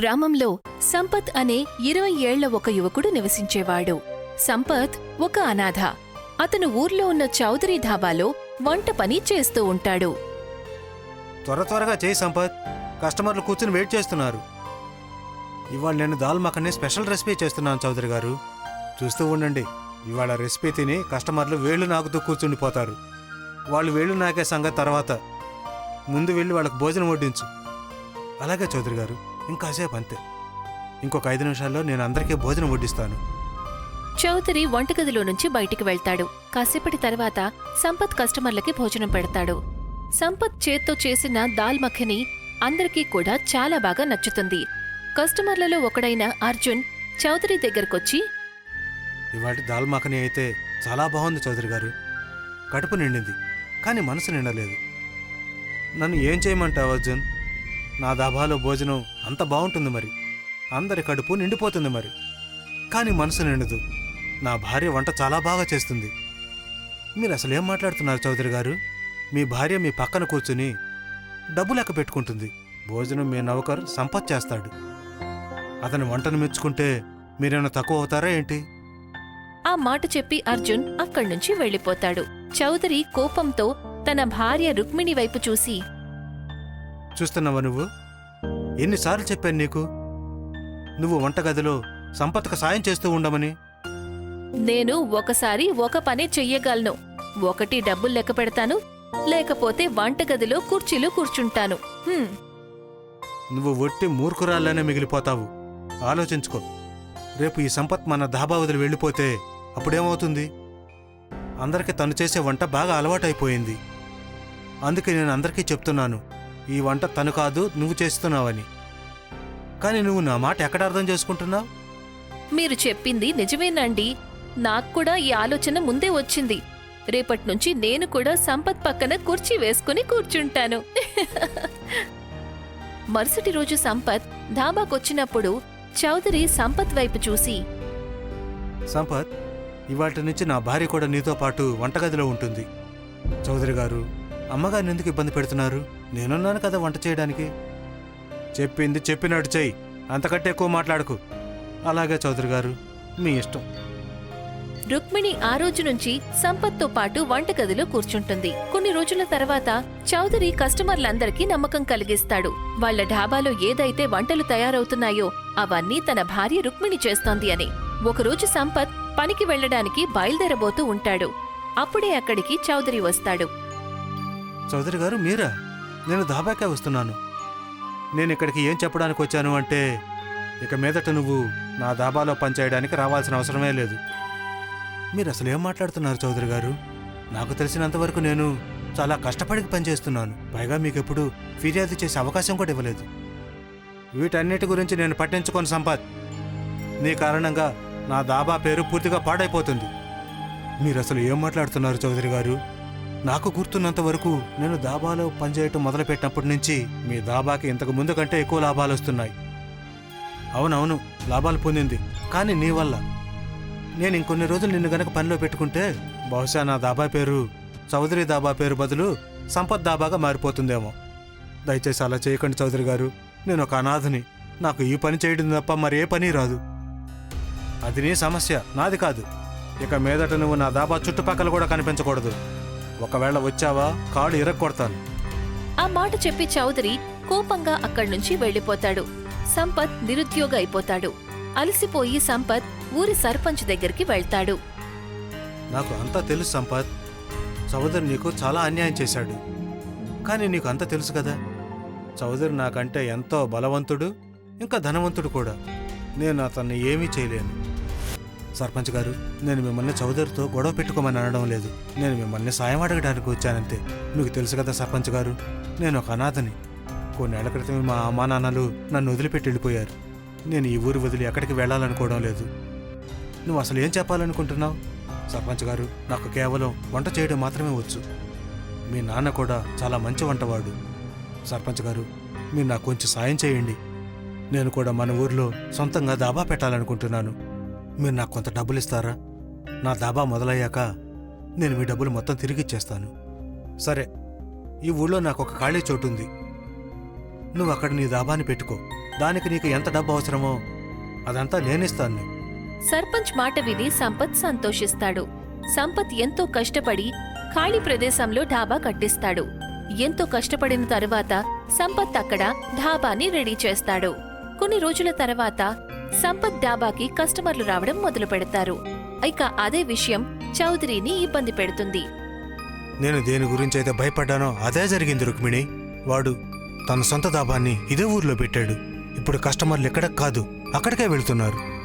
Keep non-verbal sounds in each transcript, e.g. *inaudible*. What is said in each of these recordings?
గ్రామంలో సంపత్ అనే ఇరవై ఏళ్ళ ఒక యువకుడు నివసించేవాడు. సంపత్ ఒక అనాథ. అతను ఊర్లో ఉన్న చౌదరి ధాబాలో వంట పని చేస్తూ ఉంటాడు. త్వర త్వరగా చేయి సంపత్. కస్టమర్లు కూర్చుని వెయిట్ చేస్తున్నారు. ఇవాళ నేను దాల్ మఖని స్పెషల్ రెసిపీ చేస్తున్నాను చౌదరి గారు. చూస్తూ ఉండండి. ఇవాళ రెసిపీ తిని కస్టమర్లు వేళ్ళు నాకుతూ కూర్చుండిపోతారు. వాళ్ళు వేళ్ళు నాకే సంగతి తర్వాత. ముందు వెళ్ళి వాళ్ళకి భోజనం వడ్డించు. అలాగే చౌదరి గారు. ఇంకాసేపు అంతే. ఇంకొక ఐదు నిమిషాల్లో నేను అందరికీ భోజనం వడ్డిస్తాను. చౌదరి వంటగదిలో నుంచి బయటికి వెళ్తాడు. కాసేపటి తర్వాత సంపత్ కస్టమర్లకి భోజనం పెడతాడు. సంపత్ చేత్తో చేసిన దాల్ మఖని అందరికీ కూడా చాలా బాగా నచ్చుతుంది. కస్టమర్లలో ఒకడైన అర్జున్ చౌదరి దగ్గరకొచ్చి ఇవాటి దాల్ మఖని అయితే చాలా బాగుంది చౌదరి గారు. కడుపు నిండింది కానీ మనసు నిండలేదు. నన్ను ఏం చేయమంటావు అర్జున్? నా దాబాలో భోజనం అంత బాగుంటుంది మరి. అందరి కడుపు నిండిపోతుంది మరి. కానీ మనసు నిండదు. నా భార్య వంట చాలా బాగా చేస్తుంది. మీరు అసలు ఏం మాట్లాడుతున్నారు చౌదరి గారు? మీ భార్య మీ పక్కన కూర్చుని డబ్బు లెక్క పెట్టుకుంటుంది. భోజనం మీ నౌకర్ సంపత్ చేస్తాడు. అతని వంటను మెచ్చుకుంటే మీరేమైనా తక్కువ అవుతారా ఏంటి? ఆ మాట చెప్పి అర్జున్ అక్కడ్నుంచి వెళ్ళిపోతాడు. చౌదరి కోపంతో తన భార్య రుక్మిణి వైపు చూసి చూస్తున్నావా నువ్వు? ఎన్నిసార్లు చెప్పాను నీకు? నువ్వు వంటగదిలో సంపత్కు సాయం చేస్తూ ఉండమని. నేను ఒకసారి ఒక పనే చెయ్యగలను. ఒకటి డబ్బులు లెక్క పెడతాను లేకపోతే వంటగదిలో కుర్చీలో కూర్చుంటాను. హ్మ్, నువ్వు ఒట్టి మూర్ఖురాల్లానే మిగిలిపోతావు. ఆలోచించుకో. రేపు ఈ సంపత్ మన ధాబా వదిలి వెళ్ళిపోతే అప్పుడేమవుతుంది? అందరికీ తను చేసే వంట బాగా అలవాటైపోయింది. అందుకే నేను అందరికీ చెప్తున్నాను. ఈ వంట తను కాదు నువ్వు చేస్తున్నావని. కానీ నువ్వు నా మాట ఎక్కడ అర్థం చేసుకుంటున్నావు? మీరు చెప్పింది నిజమేనండి. నాకు కూడా ఈ ఆలోచన ముందే వచ్చింది. రేపట్నుంచి నేను కూడా సంపత్ పక్కన కుర్చీ వేసుకుని కూర్చుంటాను. *laughs* మరుసటి రోజు సంపత్ ధాబాకొచ్చినప్పుడు చౌదరి సంపత్ వైపు చూసి సంపత్ ఇవాటి నుంచి నా భార్య కూడా నీతో పాటు వంటగదిలో ఉంటుంది. చౌదరి గారు అమ్మగారిని ఎందుకు ఇబ్బంది పెడుతున్నారు? నేనున్నాను కదా వంట చేయడానికి. చెప్పింది చెప్పినట్టు చెయ్యి. అంతకంటే ఎక్కువ మాట్లాడకు. అలాగే చౌదరి గారు మీ ఇష్టం. రుక్మిణి ఆ రోజు నుంచి సంపత్తో పాటు వంటగదిలో కూర్చుంటుంది. కొన్ని రోజుల తర్వాత చౌదరి కస్టమర్లందరికీ నమ్మకం కలిగిస్తాడు. వాళ్ళ ఢాబాలో ఏదైతే వంటలు తయారవుతున్నాయో అవన్నీ తన భార్య రుక్మిణి చేస్తోంది అని. ఒకరోజు సంపత్ పనికి వెళ్ళడానికి బయలుదేరబోతూ ఉంటాడు. అప్పుడే అక్కడికి చౌదరి వస్తాడు. చౌదరి గారు మీరా? నేను దాబాకే వస్తున్నాను. నేను ఇక్కడికి ఏం చెప్పడానికి వచ్చాను అంటే ఇక మీదట నువ్వు నా దాబాలో పనిచేయడానికి రావాల్సిన అవసరమే లేదు. మీరు అసలు ఏం మాట్లాడుతున్నారు చౌదరి గారు? నాకు తెలిసినంతవరకు నేను చాలా కష్టపడి పనిచేస్తున్నాను పైగా మీకు ఎప్పుడు ఫిర్యాదు చేసే అవకాశం కూడా ఇవ్వలేదు. వీటన్నిటి గురించి నేను పట్టించుకొని సంపాద్ నీ కారణంగా నా దాబా పేరు పూర్తిగా పాడైపోతుంది. మీరు అసలు ఏం మాట్లాడుతున్నారు చౌదరి గారు? నాకు గుర్తున్నంత వరకు నేను దాబాలో పనిచేయటం మొదలుపెట్టినప్పటి నుంచి మీ దాబాకి ఇంతకు ముందు కంటే ఎక్కువ లాభాలు వస్తున్నాయి. అవునవును లాభాలు పొందింది. కానీ నీ వల్ల. నేను ఇంకొన్ని రోజులు నిన్ను గనక పనిలో పెట్టుకుంటే బహుశా నా దాబా పేరు చౌదరి దాబా పేరు బదులు సంపత్ దాబాగా మారిపోతుందేమో. దయచేసి అలా చేయకండి చౌదరి గారు. నేను ఒక అనాథని. నాకు ఈ పని చేయడం తప్ప మరే పని రాదు. అది నీ సమస్య నాది కాదు. ఇక మీదట నువ్వు నా దాబా చుట్టుపక్కల కూడా కనిపించకూడదు. ఒకవేళ వచ్చావా కాడు ఇరక్కొడతాను. ఆ మాట చెప్పి చౌదరి కోపంగా అక్కడ్నుంచి వెళ్ళిపోతాడు. సంపత్ నిరుద్యోగ అయిపోతాడు. అలసిపోయి సంపత్ ఊరి సర్పంచ్ దగ్గరికి వెళ్తాడు. నాకు అంతా తెలుసు సంపత్. చౌదరి నీకు చాలా అన్యాయం చేశాడు. కానీ నీకు అంతా తెలుసు కదా. చౌదరి నాకంటే ఎంతో బలవంతుడు ఇంకా ధనవంతుడు కూడా. నేను అతన్ని ఏమీ చేయలేను. సర్పంచ్ గారు నేను మిమ్మల్ని చౌదరితో గొడవ పెట్టుకోమని అనడం లేదు. నేను మిమ్మల్ని సాయం అడగడానికి వచ్చానంతే. మీకు తెలుసు కదా సర్పంచ్ గారు నేను ఒక అనాథని. కొన్నేళ్ళ క్రితం మా అమ్మా నాన్నలు నన్ను వదిలిపెట్టి వెళ్ళిపోయారు. నేను ఈ ఊరు వదిలి ఎక్కడికి వెళ్ళాలనుకోవడం లేదు. నువ్వు అసలు ఏం చెప్పాలనుకుంటున్నావు? సర్పంచ్ గారు నాకు కేవలం వంట చేయడం మాత్రమే వచ్చు. మీ నాన్న కూడా చాలా మంచి వంటవాడు. సర్పంచ్ గారు మీరు నాకు కొంచెం సాయం చేయండి. నేను కూడా మన ఊర్లో సొంతంగా దాబా పెట్టాలనుకుంటున్నాను. మీరు నాకు కొంత డబ్బులు ఇస్తారా నా దాబా మొదలయ్యాక నేను మీ డబ్బులు మొత్తం తిరిగి ఇచ్చేస్తాను సరే ఈ ఊళ్ళో నాకు ఒక ఖాళీ చోటు ఉంది నువ్వు అక్కడ నీ దాబాని పెట్టుకో. దానికి నీకు ఎంత డబ్బు అవసరమో అదంతా నేనిస్తాను. సర్పంచ్ మాట విని సంపత్ సంతోషిస్తాడు. సంపత్ ఎంతో కష్టపడి ఖాళీ ప్రదేశంలో ఢాబా కట్టిస్తాడు. ఎంతో కష్టపడిన తరువాత సంపత్ అక్కడ ఢాబాని రెడీ చేస్తాడు. కొన్ని రోజుల తర్వాత సంపత్ డాబాకి కస్టమర్లు రావడం మొదలు పెడతారు. ఇక అదే విషయం చౌదరిని ఇబ్బంది పెడుతుంది. నేను దేని గురించి అయితే భయపడ్డానో అదే జరిగింది రుక్మిణి. వాడు తన సొంత దాబాన్ని ఇదే ఊర్లో పెట్టాడు. ఇప్పుడు కస్టమర్లు ఎక్కడికి కాదు అక్కడికే వెళ్తున్నారు.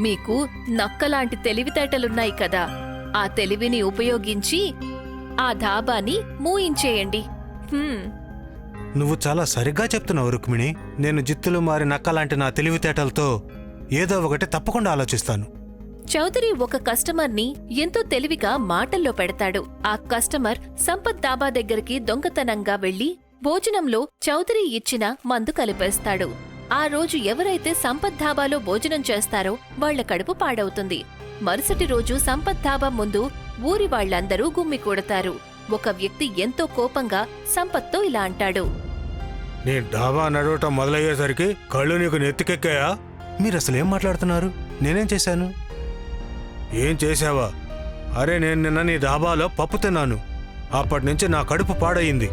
మీకు నక్కలాంటి తెలివితేటలున్నాయి కదా. ఆ తెలివిని ఉపయోగించి ఆ ధాబాని మూయించేయండి. హ్మ్, నువ్వు చాలా సరిగ్గా చెప్తున్నావు రుక్మిణి. నేను జిత్తులు మారి నక్కలాంటి నా తెలివితేటలతో ఏదో ఒకటి తప్పకుండా ఆలోచిస్తాను. చౌదరి ఒక కస్టమర్ని ఎంతో తెలివిగా మాటల్లో పెడతాడు. ఆ కస్టమర్ సంపత్ దాబా దగ్గరికి దొంగతనంగా వెళ్ళి భోజనంలో చౌదరి ఇచ్చిన మందు కలిపేస్తాడు. ఆ రోజు ఎవరైతే సంపత్ ధాబాలో భోజనం చేస్తారో వాళ్ళ కడుపు పాడవుతుంది. మరుసటి రోజు సంపత్ ధాబా ముందు ఊరి వాళ్ళందరూ గుమ్మి కూడతారు. ఒక వ్యక్తి ఎంతో కోపంగా సంపత్తో ఇలా అంటాడు. నీ డాబా నడవటం మొదలయ్యేసరికి కళ్ళు నీకు నెత్తికెక్కాయా? మీరు అసలు ఏం మాట్లాడుతున్నారు? నేనేం చేశాను? ఏం చేశావా? అరే నేను నిన్న నీ డాబాలో పప్పు తిన్నాను. అప్పటి నుంచి నా కడుపు పాడయింది.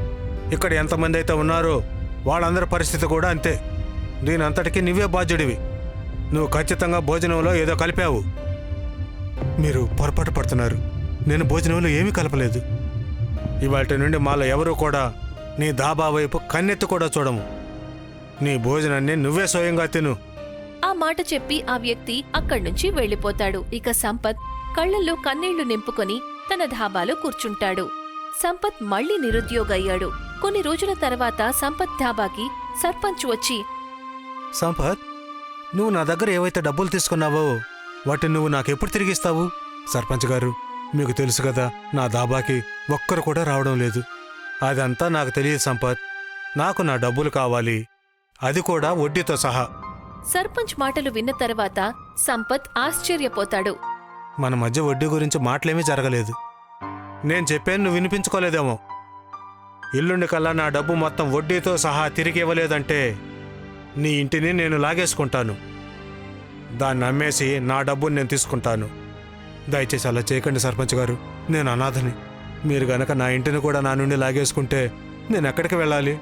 ఇక్కడ ఎంతమంది అయితే ఉన్నారో వాళ్ళందరి పరిస్థితి కూడా అంతే. దీని అంతటికీ నువ్వే బాధ్యుడివి. నువ్వు ఖచ్చితంగా భోజనంలో ఏదో కలిపావు. మీరు పొరపాటు పడుతున్నారు. నేను భోజనంలో ఏమీ కలపలేదు. ఇవాటి నుండి మాలో ఎవరూ కూడా నీ దాబా వైపు కన్నెత్తి కూడా చూడము. నీ భోజనాన్ని నువ్వే స్వయంగా తిను. ఆ మాట చెప్పి ఆ వ్యక్తి అక్కడ్నుంచి వెళ్ళిపోతాడు ఇక సంపత్ కళ్ళల్లో కన్నీళ్ళు నింపుకొని తన ధాబాలో కూర్చుంటాడు. సంపత్ మళ్ళీ నిరుద్యోగయ్యాడు. కొన్ని రోజుల తర్వాత సంపత్ ధాబాకి సర్పంచ్ వచ్చి సంపత్ నువ్వు నా దగ్గర ఏవైతే డబ్బులు తీసుకున్నావో వాటిని నువ్వు నాకెప్పుడు తిరిగిస్తావు? సర్పంచ్ గారు మీకు తెలుసు కదా నా దాబాకి ఒక్కరు కూడా రావడం లేదు. అదంతా నాకు తెలియదు సంపత్. నాకు నా డబ్బులు కావాలి. అది కూడా వడ్డీతో సహా. సర్పంచ్ మాటలు విన్న తర్వాత సంపత్ ఆశ్చర్యపోతాడు. మన మధ్య వడ్డీ గురించి మాటలేమీ జరగలేదు. నేను చెప్పాను నువ్వు వినిపించుకోలేదేమో. ఇల్లుండి కల్లా నా డబ్బు మొత్తం వడ్డీతో సహా తిరిగి ఇవ్వలేదంటే నీ ఇంటిని నేను లాగేసుకుంటాను. దాన్ని అమ్మేసి నా డబ్బుని నేను తీసుకుంటాను. దయచేసి అలా చేయకండి సర్పంచ్ గారు. నేను అనాథని. మీరు గనక నా ఇంటిని కూడా నా నుండి లాగేసుకుంటే నేను ఎక్కడికి వెళ్ళాలి?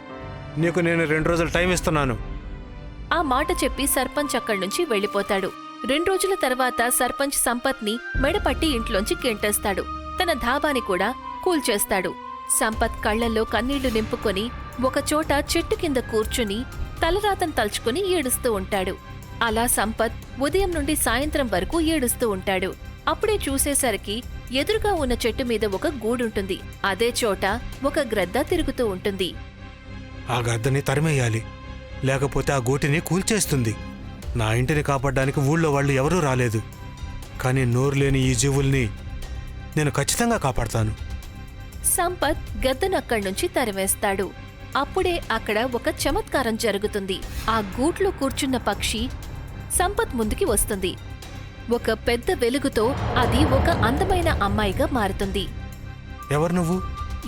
నీకు నేను రెండు రోజులు టైం ఇస్తున్నాను. ఆ మాట చెప్పి సర్పంచ్ అక్కడి నుంచి వెళ్ళిపోతాడు. రెండు రోజుల తర్వాత సర్పంచ్ సంపత్ని మెడపట్టి ఇంట్లోంచి గెంటేస్తాడు. తన ధాబాని కూడా కూల్చేస్తాడు. సంపత్ కళ్ళల్లో కన్నీళ్ళు నింపుకొని ఒకచోట చెట్టు కింద కూర్చుని తలరాతను తలుచుకుని ఏడుస్తూ ఉంటాడు. అలా సంపత్ ఉదయం నుండి సాయంత్రం వరకు ఏడుస్తూ ఉంటాడు. అప్పుడే చూసేసరికి ఎదురుగా ఉన్న చెట్టు మీద ఒక గూడుంటుంది. అదే చోట ఒక గ్రద్ద తిరుగుతూ ఉంటుంది. ఆ గద్దని తరిమేయాలి. లేకపోతే ఆ గూటిని కూల్చేస్తుంది. నా ఇంటిని కాపాడడానికి ఊళ్ళో వాళ్ళు ఎవరూ రాలేదు. కానీ నోరు లేని ఈ జీవుల్ని నేను ఖచ్చితంగా కాపాడతాను. సంపత్ గద్దనక్కడ్నుంచి తరివేస్తాడు అప్పుడే అక్కడ ఒక చమత్కారం జరుగుతుంది. ఆ గూట్లో కూర్చున్న పక్షి సంపత్ ముందుకి వస్తుంది. ఒక పెద్ద వెలుగుతో అది ఒక అందమైన అమ్మాయిగా మారుతుంది. ఎవరు నువ్వు?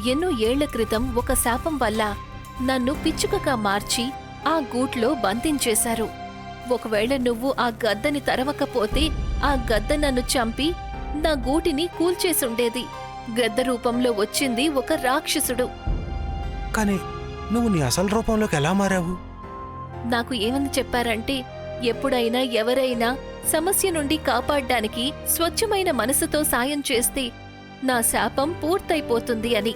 ఎన్నో ఏళ్ళ క్రితం ఒక శాపం వల్ల నన్ను పిచ్చుకగా మార్చి ఆ గూట్లో బంధించేశారు. ఒకవేళ నువ్వు ఆ గద్దని తరవకపోతే ఆ గద్ద నన్ను చంపి నా గూటిని కూల్చేసుండేది. గద్ద రూపంలో వచ్చింది ఒక రాక్షసుడు. కానీ నువ్వు నీ అసలు రూపంలోకి ఎలా మారావు? నాకు ఏమని చెప్పారంటే ఎప్పుడైనా ఎవరైనా సమస్య నుండి కాపాడ్డానికి స్వచ్ఛమైన మనసుతో సాయం చేస్తే నా శాపం పూర్తయిపోతుంది అని.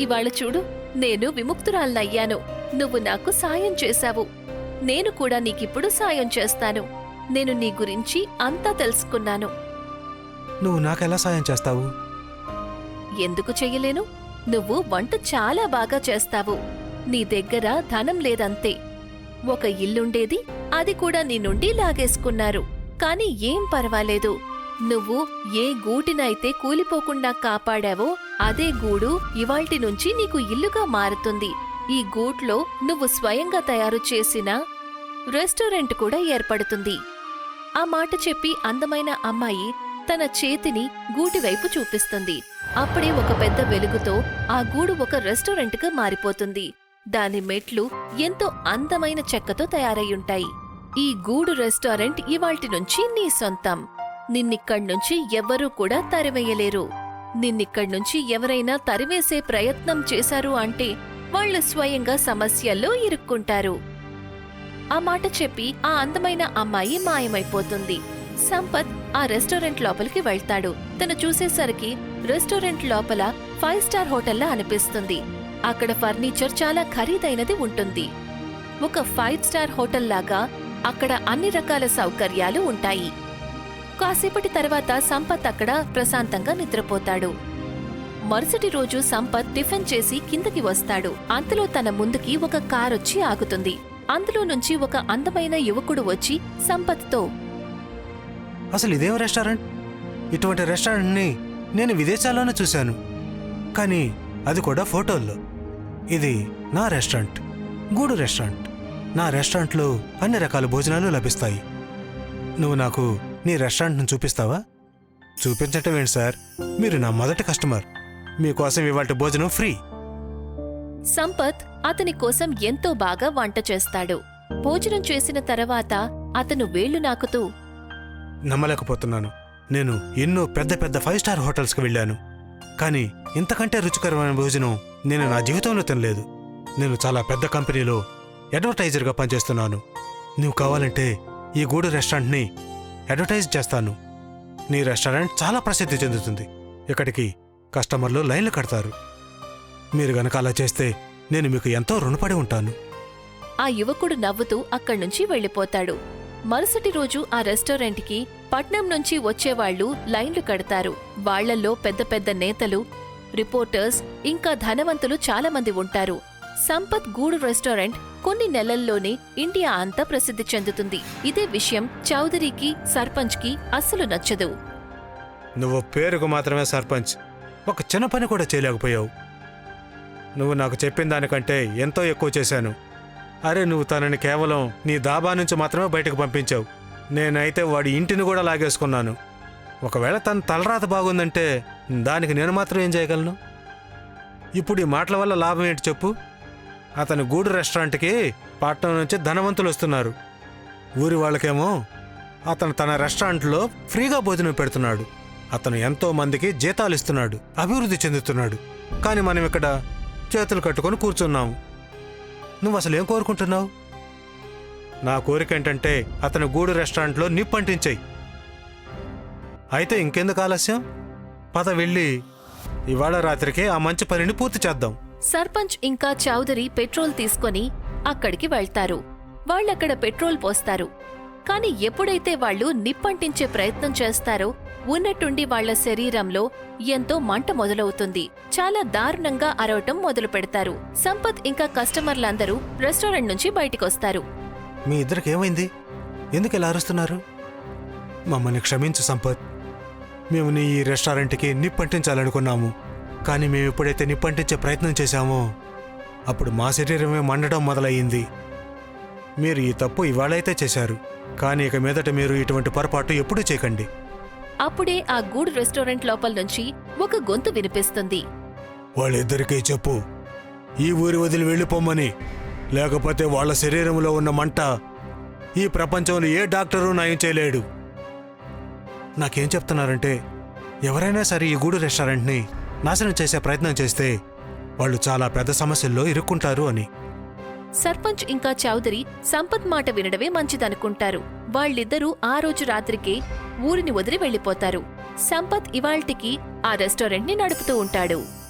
ఇవాళ చూడు నేను విముక్తురాలనయ్యాను. నువ్వు నాకు సాయం చేశావు. నేను కూడా నీకిప్పుడు సాయం చేస్తాను. నేను నీ గురించి అంతా తెలుసుకున్నాను. నువ్వు నాకెలా సాయం చేస్తావు? ఎందుకు చెయ్యలేను? నువ్వు వంట చాలా బాగా చేస్తావు. నీ దగ్గర ధనం లేదంతే. ఒక ఇల్లుండేది అది కూడా నీ నుండి లాగేసుకున్నారు. కాని ఏం పర్వాలేదు. నువ్వు ఏ గూటినైతే కూలిపోకుండా కాపాడావో అదే గూడు ఇవాల్టి నుంచి నీకు ఇల్లుగా మారుతుంది. ఈ గూట్లో నువ్వు స్వయంగా తయారు చేసిన రెస్టారెంట్ కూడా ఏర్పడుతుంది. ఆ మాట చెప్పి అందమైన అమ్మాయి తన చేతిని గూటివైపు చూపిస్తుంది. అప్పుడే ఒక పెద్ద వెలుగుతో ఆ గూడు ఒక రెస్టారెంట్గా మారిపోతుంది. దాని మెట్లు ఎంతో అందమైన చెక్కతో తయారయ్యుంటాయి ఈ గూడు రెస్టారెంట్ ఇవాల్టి నుంచి నీ సొంతం. నిన్నిక్కడి నుంచి ఎవ్వరూ కూడా తరివేయలేరు. నిన్నిక్కడి నుంచి ఎవరైనా తరివేసే ప్రయత్నం చేశారు అంటే వాళ్ళు స్వయంగా సమస్యల్లో ఇరుక్కుంటారు. ఆ మాట చెప్పి ఆ అందమైన అమ్మాయి మాయమైపోతుంది. సంపత్ ఆ రెస్టారెంట్ లోపలికి వెళ్తాడు. తను చూసేసరికి రెస్టారెంట్ లోపల ఫైవ్ స్టార్ హోటల్లా అనిపిస్తుంది. అక్కడ ఫర్నిచర్ చాలా ఖరీదైనది ఉంటుంది. ఒక ఫైవ్ స్టార్ హోటల్ లాగా అక్కడ అన్ని రకాల సౌకర్యాలు ఉంటాయి. కాసేపటి తర్వాత సంపత్ అక్కడ ప్రశాంతంగా నిద్రపోతాడు. మరుసటి రోజు సంపత్ టిఫిన్ చేసి కిందకి వస్తాడు. అంతలో తన ముందుకి ఒక కారొచ్చి ఆగుతుంది. అందులో నుంచి ఒక అందమైన యువకుడు వచ్చి సంపత్తో అసలు ఇదేం రెస్టారెంట్? ఇటువంటి రెస్టారెంట్ని నేను విదేశాల్లోనే చూశాను. కానీ అది కూడా ఫోటోల్లో. ఇది నా రెస్టారెంట్. గూడు రెస్టారెంట్. నా రెస్టారెంట్లో అన్ని రకాల భోజనాలు లభిస్తాయి. నువ్వు నాకు నీ రెస్టారెంట్ను చూపిస్తావా? చూపించటం ఏంటి సార్? మీరు నా మొదటి కస్టమర్. మీకోసం ఇవాళ భోజనం ఫ్రీ. సంపత్ అతని కోసం ఎంతో బాగా వంట చేస్తాడు. భోజనం చేసిన తర్వాత అతను వేళ్ళు నాకుతూ నమ్మలేకపోతున్నాను. నేను ఎన్నో పెద్ద పెద్ద ఫైవ్ స్టార్ హోటల్స్కి వెళ్ళాను. కానీ ఇంతకంటే రుచికరమైన భోజనం నేను నా జీవితంలో తినలేదు. నేను చాలా పెద్ద కంపెనీలో అడ్వర్టైజర్గా పనిచేస్తున్నాను. నువ్వు కావాలంటే ఈ గూడు రెస్టారెంట్ని అడ్వర్టైజ్ చేస్తాను. నీ రెస్టారెంట్ చాలా ప్రసిద్ధి చెందుతుంది. ఇక్కడికి కస్టమర్లు లైన్లు కడతారు. మీరు గనక అలా చేస్తే నేను మీకు ఎంతో రుణపడి ఉంటాను. ఆ యువకుడు నవ్వుతూ అక్కడ్నుంచి వెళ్ళిపోతాడు. మరుసటి రోజు ఆ రెస్టారెంట్కి పట్నం నుంచి వచ్చేవాళ్ళు లైన్లు కడతారు. వాళ్ళల్లో పెద్ద పెద్ద నేతలు రిపోర్టర్స్ ఇంకా ధనవంతులు చాలామంది ఉంటారు. సంపత్ గూడు రెస్టారెంట్ కొన్ని నెలల్లోనే ఇండియా అంతా ప్రసిద్ధి చెందుతుంది. ఇదే విషయం చౌదరికి సర్పంచ్కి అస్సలు నచ్చదు. నువ్వు పేరుకు మాత్రమే సర్పంచ్. ఒక చిన్న పని కూడా చేయలేకపోయావు. నువ్వు నాకు చెప్పిన దానికంటే ఎంతో ఎక్కువ చేశాను. అరే నువ్వు తనని కేవలం నీ దాబా నుంచి మాత్రమే బయటకు పంపించావు. నేనైతే వాడి ఇంటిని కూడా లాగేసుకున్నాను. ఒకవేళ తన తలరాత బాగుందంటే దానికి నేను మాత్రం ఏం చేయగలను? ఇప్పుడు ఈ మాటల వల్ల లాభం ఏంటి చెప్పు. అతని గూడు రెస్టారెంట్కి పట్టణం నుంచి ధనవంతులు వస్తున్నారు. ఊరి వాళ్ళకేమో అతను తన రెస్టారెంట్లో ఫ్రీగా భోజనం పెడుతున్నాడు. అతను ఎంతో మందికి జీతాలు ఇస్తున్నాడు అభివృద్ధి చెందుతున్నాడు. కానీ మనం ఇక్కడ చేతులు కట్టుకొని కూర్చున్నాము నువ్వు అసలు ఏం కోరుకుంటున్నావు? నా కోరిక ఏంటంటే అతని గూడు రెస్టారెంట్లో నిప్పంటించాయి అయితే ఇంకెందుకు ఆలస్యం? పద వెళ్ళి ఇవాళ రాత్రికి ఆ మంచి పనిని పూర్తి చేద్దాం. సర్పంచ్ ఇంకా చౌదరి పెట్రోల్ తీసుకొని అక్కడికి వెళ్తారు. వాళ్ళక్కడ పెట్రోల్ పోస్తారు. కాని ఎప్పుడైతే వాళ్ళు నిప్పంటించే ప్రయత్నం చేస్తారో ఉన్నట్టుండి వాళ్ళ శరీరంలో ఎంతో మంట మొదలవుతుంది. చాలా దారుణంగా అరవటం మొదలు పెడతారు సంపత్ ఇంకా కస్టమర్లందరూ రెస్టారెంట్ నుంచి బయటికొస్తారు. మీ ఇద్దరికేమైంది ఎందుకు ఇలా అరుస్తున్నారు? మమ్మల్ని క్షమించు సంపత్. మేము నీ ఈ రెస్టారెంట్కి నిప్పంటించాలనుకున్నాము. కానీ మేము ఎప్పుడైతే నిప్పంటించే ప్రయత్నం చేశామో. అప్పుడు మా శరీరమే మండడం మొదలయ్యింది. మీరు ఈ తప్పు ఇవాళైతే చేశారు. కానీ ఇక మీదట మీరు ఇటువంటి పొరపాటు ఎప్పుడూ చేయకండి. అప్పుడే ఆ గూడు రెస్టారెంట్ లోపల నుంచి ఒక గొంతు వినిపిస్తుంది. వాళ్ళిద్దరికీ చెప్పు. ఈ ఊరి వదిలి వెళ్ళిపోమ్మని. లేకపోతే వాళ్ళ శరీరంలో ఉన్న మంట ఈ ప్రపంచంలో ఏ డాక్టరు నయం చేయలేడు. నాకేం చెప్తున్నారంటే ఎవరైనా సరే ఈ గూడు రెస్టారెంట్ని నాశనం చేసే ప్రయత్నం చేస్తే వాళ్ళు చాలా పెద్ద సమస్యల్లో ఇరుక్కుంటారు అని. సర్పంచ్ ఇంకా చౌదరి సంపత్ మాట వినడమే మంచిదనుకుంటారు. వాళ్ళిద్దరూ ఆ రోజు రాత్రికే ఊరిని వదిలి వెళ్ళిపోతారు. సంపత్ ఇవాల్టికి ఆ రెస్టారెంట్ని నడుపుతూ ఉంటాడు.